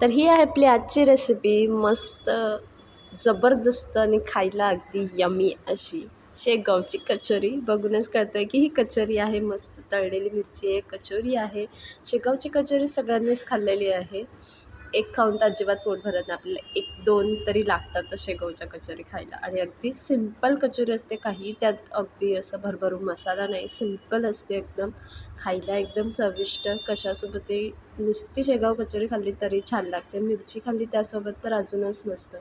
तर ही आहे आपली आजची रेसिपी मस्त जबरदस्त आणि खायला अगदी यमी अशी शेगावची कचोरी. बघूनच कळतं आहे की ही कचोरी आहे. मस्त तळलेली मिरची आहे कचोरी आहे. शेगावची कचोरी सगळ्यांनीच खाल्लेली आहे. एक खाऊन तर अजिबात पोट भरत नाही. आपल्याला एक दोन तरी लागतात शेगावच्या कचोरी खायला. आणि अगदी सिंपल कचोरी असते काही त्यात अगदी असं भरभरून मसाला नाही. सिंपल असते एकदम. खायला एकदम चविष्ट. कशासोबतही नुसती शेगाव कचोरी खाल्ली तरी छान लागते. मिरची खाल्ली त्यासोबत तर अजूनच मस्त.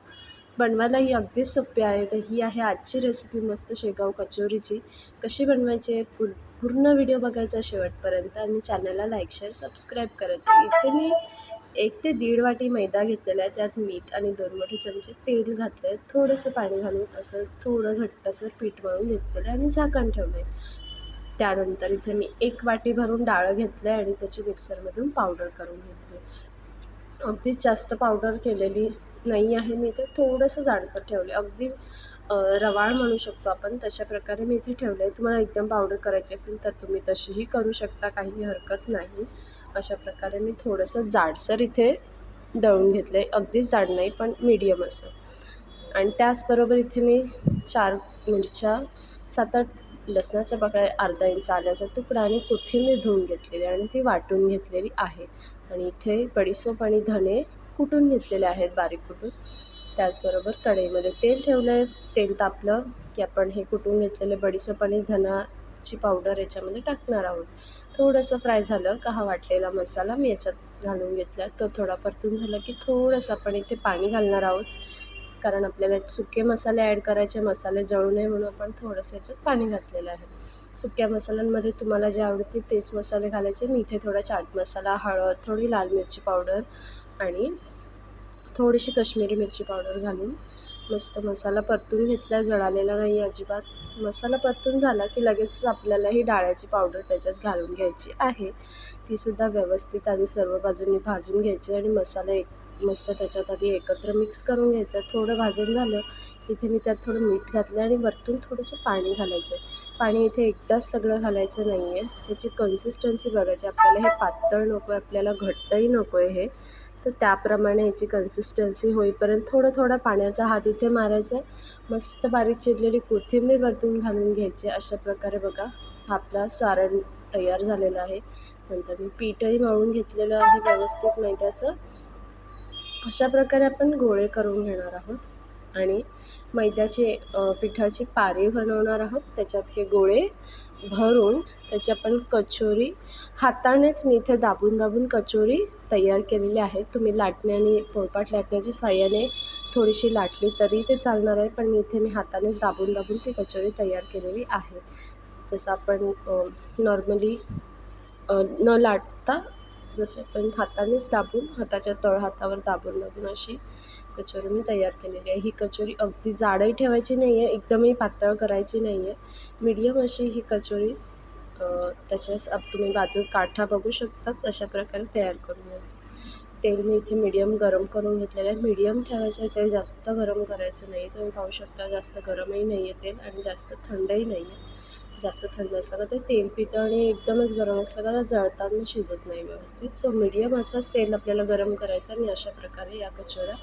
बनवायला ही अगदीच सोपी आहे. तर ही आहे आजची रेसिपी मस्त शेगाव कचोरीची. कशी बनवायची आहे पूर पूर्ण व्हिडिओ बघायचा शेवटपर्यंत. आणि चॅनलला लाईक शेअर सबस्क्राईब करायचं. इथे मी एक ते दीड वाटी मैदा घेतलेला आहे त्यात मीठ आणि दोन मोठे चमचे तेल घातलं आहे थोडंसं पाणी घालून असं थोडं घट्टसर पीठ मळून घेतलेलं आहे आणि झाकण ठेवलं आहे त्यानंतर इथे मी एक वाटी भरून डाळं घेतलं आहे आणि त्याची मिक्सरमधून पावडर करून घेतली. अगदीच जास्त पावडर केलेली नाही आहे मी इथे थोडंसं जाडसर ठेवले अगदी रवाळ म्हणू शकतो आपण तशा प्रकारे मी इथे ठेवलं आहे तुम्हाला एकदम पावडर करायची असेल तर तुम्ही तशीही करू शकता काही हरकत नाही. अशा प्रकारे मी थोडंसं जाडसर इथे दळून घेतलं आहे अगदीच जाड नाही पण मीडियम असं. आणि त्याचबरोबर इथे मी चार मिरच्या सात आठ लसणाच्या पाकळ्या अर्धा इंच आल्याचा तुकडा आणि कोथिंबीर धुवून घेतलेली आणि ती वाटून घेतलेली आहे. आणि इथे बडीसोप आणि धणे कुटून घेतलेले आहेत बारीक कुटून. त्याचबरोबर कढईमध्ये तेल ठेवलं आहे तेल तापलं की आपण हे कुटून घेतलेले बडीसोप आणि मिरची पावडर याच्यामध्ये टाकणार आहोत. थोडंसं फ्राय झालं का हा वाटलेला मसाला मी याच्यात घालून घेतला. तो थोडा परतून झाला की थोडंसं आपण इथे पाणी घालणार आहोत. कारण आपल्याला सुके मसाले ॲड करायचे मसाले जळू नये म्हणून आपण थोडंसं याच्यात पाणी घातलेलं आहे. सुक्या मसाल्यांमध्ये तुम्हाला जे आवडते तेच मसाले घालायचे. मी इथे थोडा चाट मसाला हळद थोडी लाल मिरची पावडर आणि थोडीशी कश्मीरी मिरची पावडर घालून मस्त मसाला परतून घेतला जळालेला नाही अजिबात. मसाला परतून झाला की लगेच आपल्याला ही डाळ्याची पावडर त्याच्यात घालून घ्यायची आहे. तीसुद्धा व्यवस्थित आधी सर्व बाजूंनी भाजून घ्यायची आणि मसाला एक मस्त त्याच्यात आधी एकत्र मिक्स करून घ्यायचं. थोडं भाजून झालं इथे मी त्यात थोडं मीठ घातलं आणि वरतून थोडंसं पाणी घालायचं आहे पाणी इथे एकदाच सगळं घालायचं नाही आहे ह्याची कन्सिस्टन्सी बघायची आपल्याला हे पातळ नको आहे आपल्याला घट्टही नको आहे हे. तर त्याप्रमाणे याची कन्सिस्टन्सी होईपर्यंत थोडं थोडं पाण्याचा हात इथे मारायचा आहे. मस्त बारीक चिरलेली कोथिंबीर वरतून घालून घ्यायची अशा प्रकारे बघा हा आपला सारण तयार झालेलं आहे. नंतर मी पीठही मळून घेतलेलं आहे व्यवस्थित मैद्याचं. अशा प्रकारे आपण गोळे करून घेणार आहोत. आणि मैद्याचे पिठाची पारी बनवणार आहोत. त्याच्यात हे गोळे भरून त्याची आपण कचोरी हातानेच मी इथे दाबून दाबून कचोरी तयार केलेली आहे. तुम्ही लाटण्याने पोळपाट लाटण्याच्या साह्याने थोडीशी लाटली तरी ते चालणार आहे पण मी इथे मी हातानेच दाबून दाबून ती कचोरी तयार केलेली आहे. जसं आपण नॉर्मली न लाटता जसे पण हातानेच दाबून हाताच्या तळ हातावर दाबून दाबून अशी कचोरी मी तयार केलेली आहे. ही कचोरी अगदी जाडही ठेवायची नाही आहे एकदमही पातळ करायची नाही आहे मीडियम अशी ही कचोरी त्याच्यास तुम्ही बाजू काठा बघू शकता अशा प्रकारे तयार करून घ्यायचं. तेल मी इथे मीडियम गरम करून घेतलेलं आहे. मीडियम ठेवायचं आहे तेल जास्त गरम करायचं नाही. तुम्ही पाहू शकता जास्त गरमही नाही आहे तेल आणि जास्त थंडही नाही आहे जास्त थंड असलं का ते तेल पितं आणि एकदमच गरम असलं का जळताना शिजत नाही व्यवस्थित. सो मीडियम असंच तेल आपल्याला गरम करायचं आणि अशा प्रकारे या कचोऱ्या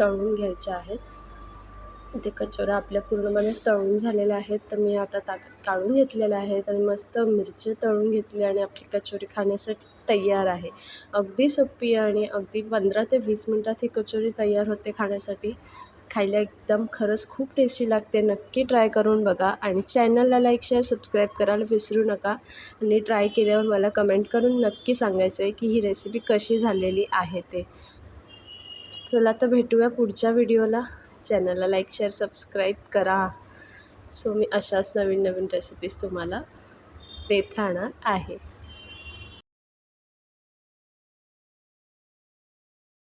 तळून घ्यायच्या आहेत. ते कचोऱ्या आपल्या पूर्णपणे तळून झालेल्या आहेत. तर मी आता ताटात काढून घेतलेल्या आहेत आणि मस्त मिरची तळून घेतली आणि आपली कचोरी खाण्यासाठी तयार आहे. अगदी सोपी आणि अगदी पंधरा ते वीस मिनटात ही कचोरी तयार होते खाण्यासाठी. खायला एकदम खरंच खूप टेस्टी लागते. नक्की ट्राय करून बघा आणि चॅनलला लाईक शेअर सबस्क्राईब करायला विसरू नका. आणि ट्राय केल्यावर मला कमेंट करून नक्की सांगायचं आहे की ही रेसिपी कशी झालेली आहे ते. चला तर भेटूया पुढच्या व्हिडिओला चॅनलला लाईक शेअर सबस्क्राईब करा. सो मी अशाच नवीन नवीन रेसिपीज तुम्हाला देत राहणार आहे.